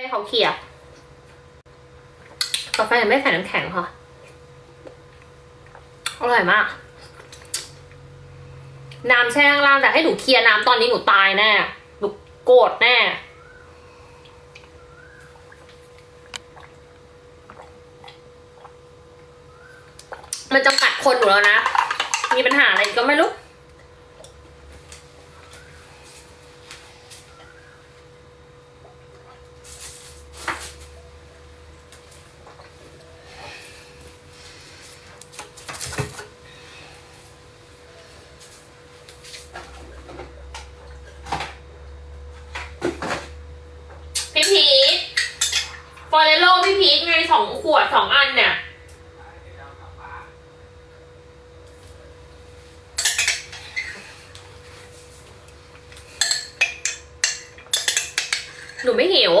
ให้เขาเขี่ยกาแฟไม่ใส่น้ำแข็งค่ะ อร่อยมาก น้ำแช่ข้างล่างแต่ให้หนูเคลียร์น้ำตอนนี้หนูตายแน่หนูโกรธแน่มันจำกัดคนหนูแล้วนะ มีปัญหาอะไรก็ไม่รู้ พี่พีทฟอเรโล พี่พีทไงสองขวดสองอันเนี่ยหนูไม่หิว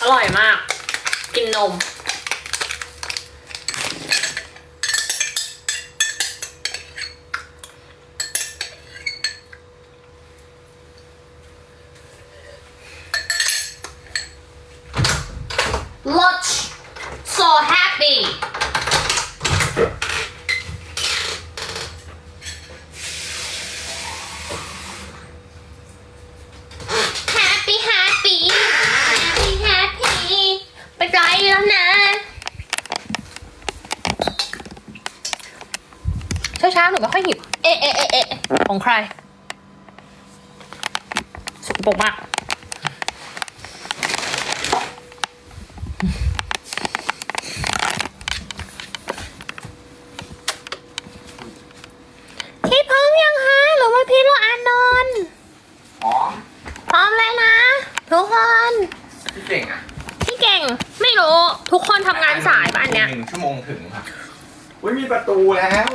อร่อยมาก กินนม Lunch so happy แฮปปี้แฮปปี้แฮปปี้แฮปปี้ไปไกลแล้ lunch so happy เช้าๆหนูไม่ค่อยหิว เอ๊ะเอ๊ะเอ๊ะเอ๊ะของใครสกปรกมาก พี่พร้อมยังคะหรือว่าพี่รออานนท์พร้อมพร้อมเลยนะ ทุกคน พี่เก่งอะพี่เก่งไม่รู้ ทุกคนทำงานสายป่ะอันเนี้ย หนึ่งชั่วโมงถึงครับอุ้ยมีประตูแล้ว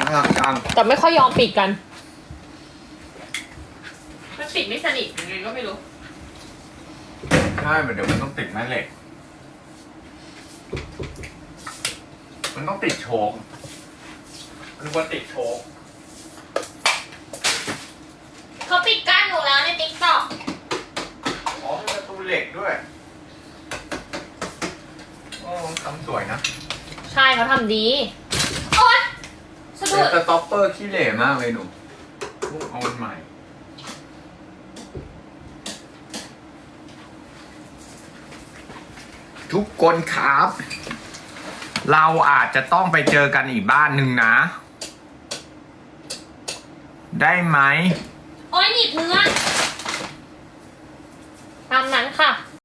น่ารักจังแต่ไม่ค่อยยอมปิดกัน มันปิดไม่สนิทยังไงก็ไม่รู้ ใช่เดี๋ยวมันต้องติดแม่เหล็ก มันต้องติดโชกมันควรติดโชกเขาปิดกั้นหนูแล้วในติ๊กต็อกอ๋อมีประตูเหล็กด้วยโอ้ทำสวยนะใช่เขาทำดี โอ๊ยสะดุเดี๋ยวดสต็อปเปอร์ขี้เหร่มากเลยหนูลูกเอาอันใหม่ ทุกคนครับ เราอาจจะต้องไปเจอกันอีกบ้านหนึ่งนะ ได้ไหม โอ้ยหนีบเนื้อตามนั้นค่ะ